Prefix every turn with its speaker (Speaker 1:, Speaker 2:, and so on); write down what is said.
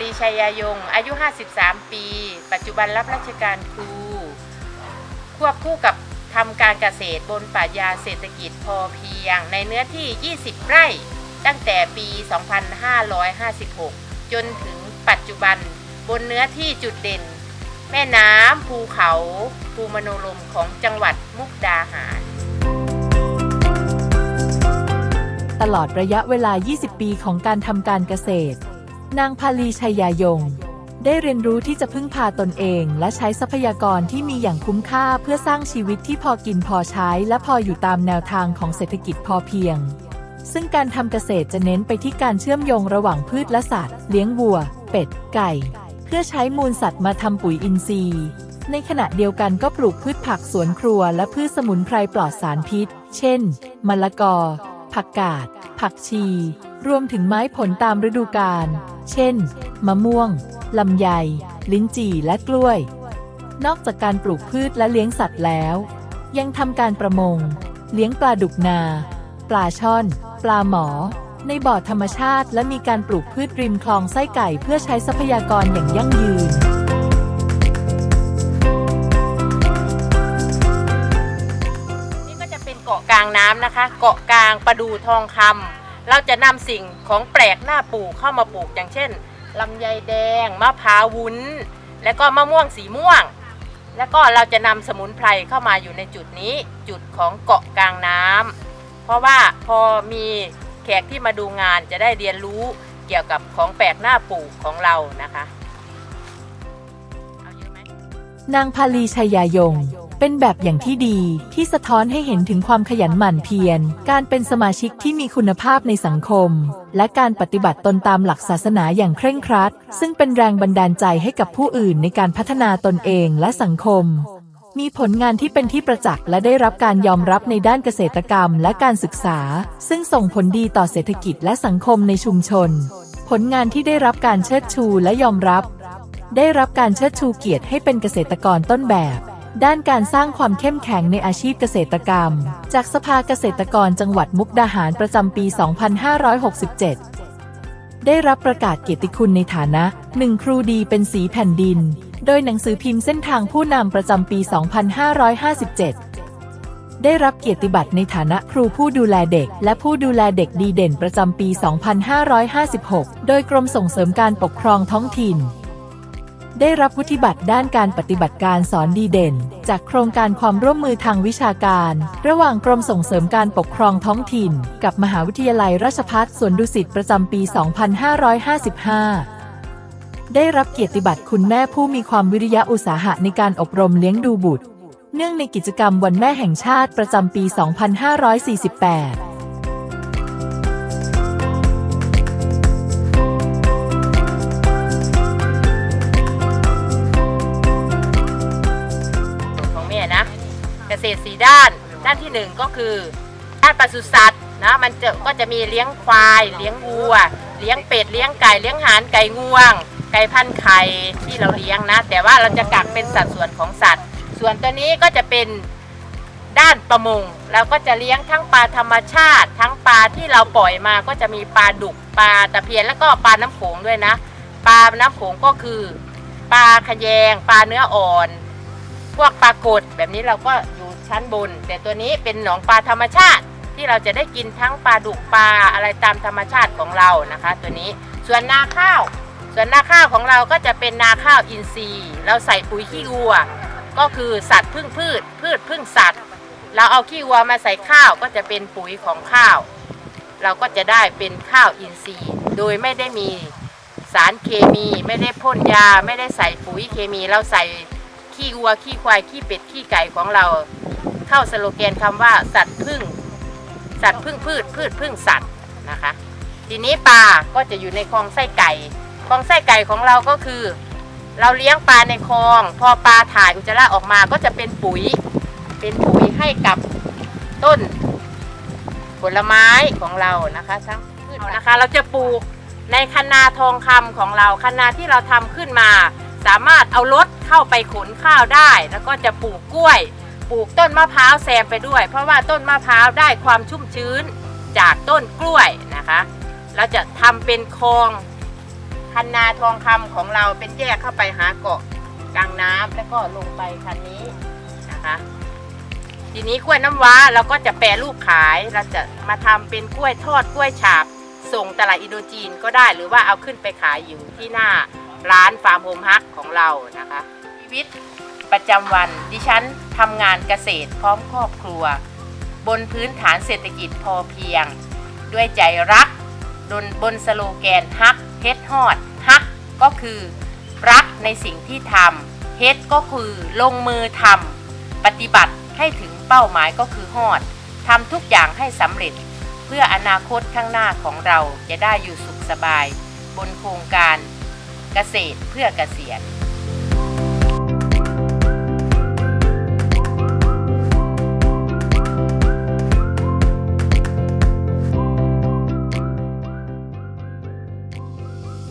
Speaker 1: ลีชัยยายง อายุ 53 ปี ปัจจุบันรับราชการครู ควบคู่กับทำการเกษตรบนปรัชญาเศรษฐกิจพอเพียง ในเนื้อที่ 20 ไร่ ตั้งแต่ปี 2556 จนถึงปัจจุบันบนเนื้อที่จุดเด่น แม่น้ำภูเขา ภูมโนลมของจังหวัดมุกดาหาร
Speaker 2: ตลอดระยะเวลา 20 ปีของการทำการเกษตร นางพาลีชัยยายง ได้เรียนรู้ที่จะพึ่งพาตนเอง และใช้ทรัพยากรที่มีอย่างคุ้มค่าเพื่อสร้างชีวิตที่พอกินพอใช้ และพออยู่ตามแนวทางของเศรษฐกิจพอเพียง ซึ่งการทำเกษตรจะเน้นไปที่การเชื่อมโยงระหว่างพืชและสัตว์ เลี้ยงวัว เป็ด ไก่ เพื่อใช้มูลสัตว์มาทำปุ๋ยอินทรีย์ ในขณะเดียวกันก็ปลูกพืชผักสวนครัว และพืชสมุนไพรปลอดสารพิษ เช่น มะละกอ ผักกาด ผักชี รวมถึงไม้ผลตามฤดูกาล เช่น มะม่วง ลำไย ลิ้นจี่ และกล้วย นอกจากการปลูกพืชและเลี้ยงสัตว์แล้ว ยังทำการประมง เลี้ยงปลาดุกนา ปลาช่อน ปลาหมอ ในบ่อธรรมชาติ และมีการปลูกพืชริมคลองไส้ไก่เพื่อใช้ทรัพยากรอย่างยั่งยืน
Speaker 1: นี่ก็จะเป็นเกาะกลางน้ำนะคะ เกาะกลางประดูทองคำ เราจะนำสิ่งของแปลกหน้าปลูกเข้ามาปลูกอย่างเช่นลำไยแดงมะพร้าววุ้น และก็มะม่วงสีม่วง แล้วก็เราจะนำสมุนไพรเข้ามาอยู่ในจุดนี้จุดของเกาะกลางน้ำเพราะว่าพอมีแขกที่มาดูงานจะได้เรียนรู้เกี่ยวกับของแปลกหน้าปลูกของเรานะคะ
Speaker 2: นางพาลีชัยยายง เป็นแบบอย่างที่ดีที่สะท้อนให้เห็นถึงความขยันหมั่นเพียร การเป็นสมาชิกที่มีคุณภาพในสังคม และการปฏิบัติตนตามหลักศาสนาอย่างเคร่งครัด ซึ่งเป็นแรงบันดาลใจให้กับผู้อื่นในการพัฒนาตนเองและสังคม มีผลงานที่เป็นที่ประจักษ์และได้รับการยอมรับในด้านเกษตรกรรมและการศึกษา ซึ่งส่งผลดีต่อเศรษฐกิจและสังคมในชุมชน ผลงานที่ได้รับการเชิดชูและยอมรับ ได้รับการเชิดชูเกียรติให้เป็นเกษตรกรต้นแบบ ด้านการสร้างความเข้มแข็งในอาชีพเกษตรกรรม จากสภาเกษตรกรจังหวัดมุกดาหารประจำปี 2567 ได้รับประกาศเกียรติคุณในฐานะหนึ่งครูดีเป็นสีแผ่นดิน โดยหนังสือพิมพ์เส้นทางผู้นำประจำปี 2557 ได้รับเกียรติบัตรในฐานะครูผู้ดูแลเด็ก และผู้ดูแลเด็กดีเด่นประจำปี 2556 โดยกรมส่งเสริมการปกครองท้องถิ่น ได้รับวุฒิบัตรด้านการปฏิบัติการสอนดีเด่น จากโครงการความร่วมมือทางวิชาการ ระหว่างกรมส่งเสริมการปกครองท้องถิ่น กับมหาวิทยาลัยราชภัฏสวนดุสิตประจำปี 2555ได้รับเกียรติบัตรคุณแม่ผู้มีความวิริยะอุตสาหะในการอบรมเลี้ยงดูบุตร เนื่องในกิจกรรมวันแม่แห่งชาติประจำปี 2548
Speaker 1: ษสีด้าน ด้านที่หนึ่งก็คือด้านปศุสัตว์นะมันจะก็จะมีเลี้ยงควาย เลี้ยงวัว เลี้ยงเป็ดเลี้ยงไก่เลี้ยงห่านไก่งวง ไก่พันธ์ไข่ที่เราเลี้ยงนะ แต่ว่าเราจะกักเป็นสัดส่วนของสัตว์ ส่วนตัวนี้ก็จะเป็นด้านประมงเราก็จะเลี้ยงทั้งปลาธรรมชาติ ทั้งปลาที่เราปล่อยมาก็จะมีปลาดุกปลาตะเพียนแล้วก็ปลาน้ำโขงด้วยนะ ปลาน้ำโขงก็คือ ปลาขยง ปลาเนื้ออ่อน พวกปลากดแบบนี้เราก็อยู่ชั้นบน แต่ตัวนี้เป็นหนองปลาธรรมชาติ ที่เราจะได้กินทั้งปลาดุกปลาอะไรตามธรรมชาติของเรานะคะ ตัวนี้ส่วนนาข้าว ส่วนนาข้าวของเราก็จะเป็นนาข้าวอินทรีย์ เราใส่ปุ๋ยขี้วัว ก็คือสัตว์พึ่งพืช พืชพึ่งสัตว์ เราเอาขี้วัวมาใส่ข้าวก็จะเป็นปุ๋ยของข้าว เราก็จะได้เป็นข้าวอินทรีย์ โดยไม่ได้มีสารเคมี ไม่ได้พ่นยา ไม่ได้ใส่ปุ๋ยเคมีเราใส่ ขี้วัวขี้ควายขี้เป็ดขี้ไก่ของเรา เข้าสโลแกนคำว่าสัตว์พึ่ง สัตว์พึ่งพืชพืชพึ่งสัตว์นะคะ ทีนี้ปลาก็จะอยู่ในคลองไส้ไก่คลองไส้ไก่ของเราก็คือ เราเลี้ยงปลาในคลอง พอปลาถ่ายอุจจาระออกมาก็จะเป็นปุ๋ย เป็นปุ๋ยให้กับต้น ผลไม้ของเรานะคะทั้งพืชนะคะ เราจะปลูกในคันนาทองคำของเราคันนาที่เราทำขึ้นมา สามารถเอารถเข้าไปขนข้าวได้ แล้วก็จะปลูกกล้วย ปลูกต้นมะพร้าวแซมไปด้วย เพราะว่าต้นมะพร้าวได้ความชุ่มชื้นจากต้นกล้วยนะคะ เราจะทำเป็นคลองคันนาทองคำของเราเป็นแยกเข้าไปหาเกาะกลางน้ำแล้วก็ลงไปคันนี้นะคะทีนี้กล้วยน้ำว้าเราก็จะแปรรูปขายเราจะมาทำเป็นกล้วยทอดกล้วยฉาบส่งตลาดอินโดจีนก็ได้หรือว่าเอาขึ้นไปขายอยู่ที่หน้า ร้านฟาร์มโฮมฮักของเรานะคะชีวิตประจำวันดิฉันทำงานเกษตรพร้อมครอบครัว บนพื้นฐานเศรษฐกิจพอเพียง ด้วยใจรักบนบนสโลแกนฮักเฮ็ดฮอดฮักก็คือรักในสิ่งที่ทำเฮ็ดก็คือลงมือทำปฏิบัติให้ถึงเป้าหมายก็คือฮอดทำทุกอย่างให้สำเร็จ เพื่ออนาคตข้างหน้าของเราจะได้อยู่สุขสบาย บนโครงการ เกษตรเพื่อเกษียณ